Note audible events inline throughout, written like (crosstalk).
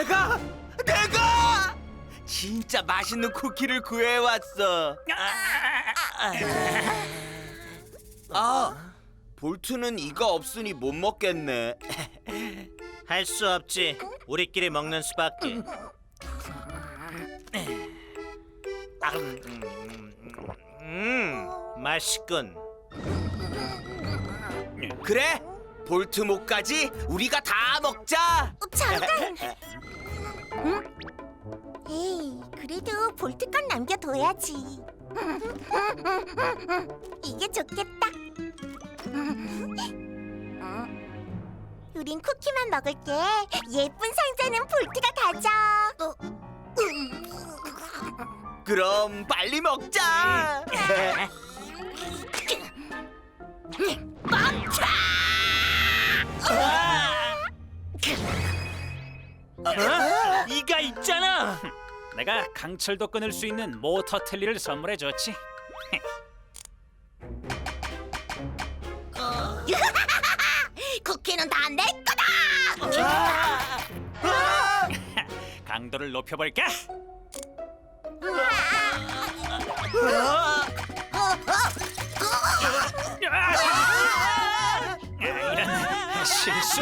내가 내가 진짜 맛있는 쿠키를 구해왔어. 아, 아 볼트는 이거 없으니 못 먹겠네. 할 수 없지. 우리끼리 먹는 수밖에. 음, 맛있군. 그래? 볼트목까지 우리가 다 먹자. 잠깐 볼트 건 남겨둬야지. 이게 좋겠다. 우린 쿠키만 먹을게. 예쁜 상자는 볼트가 가져. 그럼 빨리 먹자. 어? 이가 있잖아. 내가 강철도 끊을 수 있는 모터 텔리를 선물해 줬지. (laughs) 쿠키는 다 내 거다. (laughs) 강도를 높여볼까? 아, 이런 실수.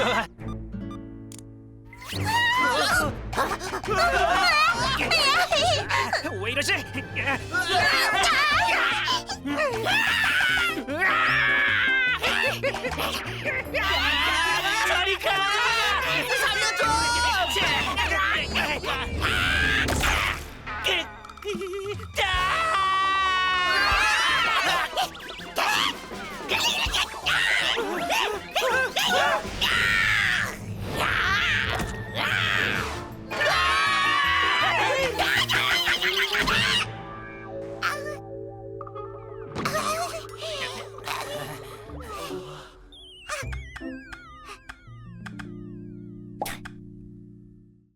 (laughs) 왜 이러지? 으아!